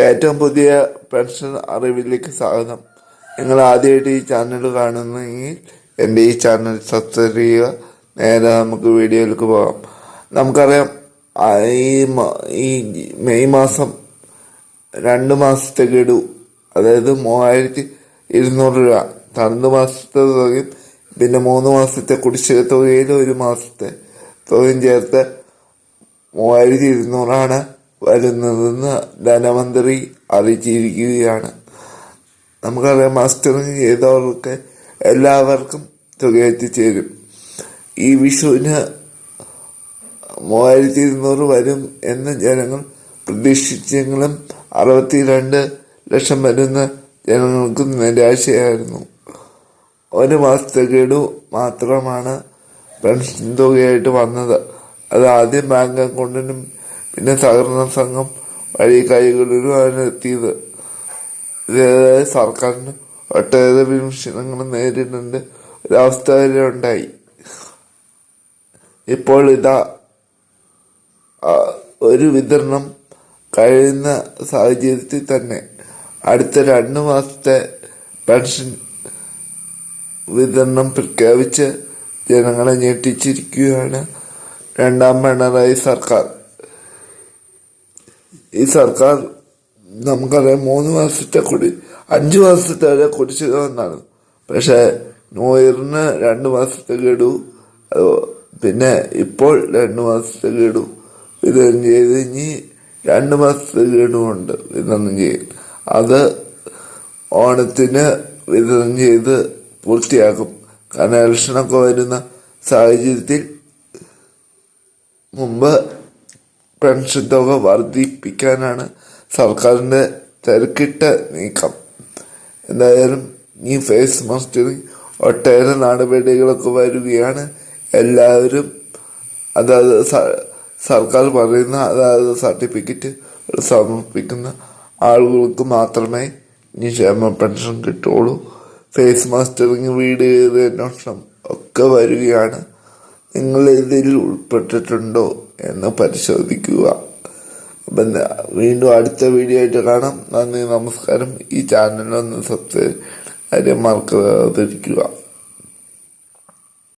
ഏറ്റവും പുതിയ പെൻഷൻ അറിവിലേക്ക് സ്വാഗതം. നിങ്ങൾ ആദ്യമായിട്ട് ഈ ചാനൽ കാണുന്നെങ്കിൽ എന്റെ ഈ ചാനൽ സബ്സ്ക്രൈബ് ചെയ്യുക. നേരെ നമുക്ക് വീഡിയോയിലേക്ക് പോകാം. നമുക്കറിയാം ഈ ഈ മെയ് മാസം രണ്ട് മാസത്തെ ഗഡു അതായത് മൂവായിരത്തി ഇരുന്നൂറ് രൂപ. രണ്ട് മാസത്തെ തുകയും പിന്നെ മൂന്ന് മാസത്തെ കുടിശ്ശിക തുകയിൽ ഒരു മാസത്തെ തുകയും ചേർത്ത് മൂവായിരത്തി ഇരുന്നൂറാണ്. വരുന്നതെന്ന് ധനമന്ത്രി അറിയിച്ചിരിക്കുകയാണ്. നമുക്കറിയാം മാസ്റ്ററിങ് ചെയ്തവർക്ക് എല്ലാവർക്കും തുക എത്തിച്ചേരും ഈ വിഷുവിന് മൂവായിരത്തി ഇരുന്നൂറ് വരും എന്ന് ജനങ്ങൾ പ്രതീക്ഷിച്ചെങ്കിലും അറുപത്തിരണ്ട് ലക്ഷം വരുന്ന ജനങ്ങൾക്ക് നിരാശയായിരുന്നു. ഒരു മാസത്തെ ഗഡു മാത്രമാണ് പെൻഷൻ തുകയായിട്ട് വന്നത്. അത് ആദ്യം ബാങ്ക് അക്കൗണ്ടിനും പിന്നെ സഹകരണ സംഘം വഴി കൈകളിലുമാണ് എത്തിയത് ഇതേതായ സർക്കാരിന് ഒട്ടേറെ വിമർശനങ്ങൾ നേരിടേണ്ട ഒരവസ്ഥ വരെ ഉണ്ടായി. ഇപ്പോൾ ഇതാ ഒരു വിതരണം കഴിയുന്ന സാഹചര്യത്തിൽ തന്നെ അടുത്ത രണ്ട് മാസത്തെ പെൻഷൻ വിതരണം പ്രഖ്യാപിച്ച് ജനങ്ങളെ ഞെട്ടിച്ചിരിക്കുകയാണ് രണ്ടാം പിണറായി സർക്കാർ. ഈ സർക്കാർ നമുക്കറിയാം മൂന്ന് മാസത്തെ കുടി അഞ്ച് മാസത്തെ വരെ കുടിശ്ശിക വന്നാണ് പക്ഷേ ന്യൂ ഇയറിന് രണ്ട് മാസത്തെ ഗഡു പിന്നെ ഇപ്പോൾ രണ്ട് മാസത്തെ ഗഡു വിതരണം ചെയ്ത് ഇനി രണ്ട് മാസത്തെ കേടുമുണ്ട് വിതരണം ചെയ്യും അത് ഓണത്തിന് വിതരണം ചെയ്ത് പൂർത്തിയാക്കും. കാരണം വരുന്ന സാഹചര്യത്തിൽ മുമ്പ് പെൻഷൻ തുക വർദ്ധിപ്പിക്കാനാണ് സർക്കാരിന്റെ തിരക്കിട്ട നീക്കം. എന്തായാലും ഈ ഫേസ് മാസ്റ്ററിങ് ഒട്ടേറെ നടപടികളൊക്കെ വരികയാണ്. എല്ലാവരും അതായത് സർക്കാർ പറയുന്ന അതായത് സർട്ടിഫിക്കറ്റ് സമർപ്പിക്കുന്ന ആളുകൾക്ക് മാത്രമേ ഇനി ക്ഷേമ പെൻഷൻ കിട്ടുള്ളൂ ഫേസ് മാസ്റ്ററിങ് വീട് അന്വേഷണം ഒക്കെ വരികയാണ്. നിങ്ങൾ ഇതിൽ ഉൾപ്പെട്ടിട്ടുണ്ടോ? എന്ന് പരിശോധിക്കുക. അപ്പം വീണ്ടും അടുത്ത വീഡിയോ ആയിട്ട് കാണാം. നന്ദി നമസ്കാരം. ഈ ചാനലൊന്ന് സബ്സ്ക്രൈബ് കാര്യം മറക്കാതിരിക്കുക